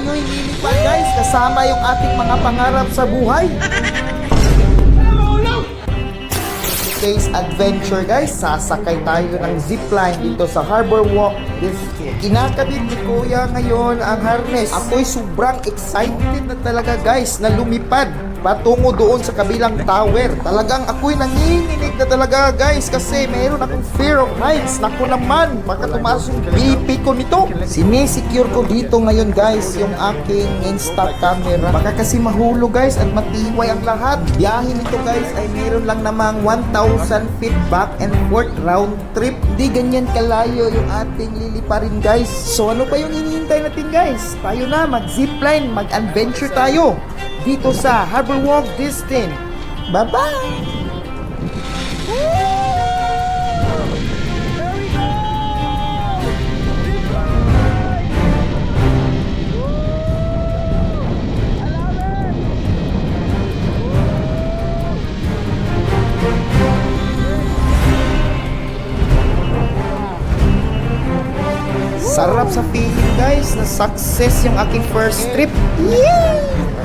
tayo'y lilipad guys kasama yung ating mga pangarap sa buhay. Today's adventure guys, sasakay tayo ng zipline dito sa Harbor Walk District. Kinakabit ni Kuya ngayon ang harness. Ako'y sobrang excited na talaga guys na lumipad patungo doon sa kabilang tower. Talagang ako'y nanginginig na talaga guys kasi mayroon akong fear of heights. Naku naman, baka tumaas yung BP ko nito. Sinisecure ko dito ngayon guys yung aking insta camera. Baka kasi mahulog guys at matiway ang lahat. Biyahe nito guys ay mayroon lang namang 1,000 feet back and forth round trip. Hindi ganyan kalayo yung ating liliparin guys. So ano pa yung hinihintay natin guys? Tayo na mag-zipline, mag-adventure tayo dito sa Harbor Walk Distant. Bye-bye! Sarap sa feeling guys na success yung aking first trip. Yay!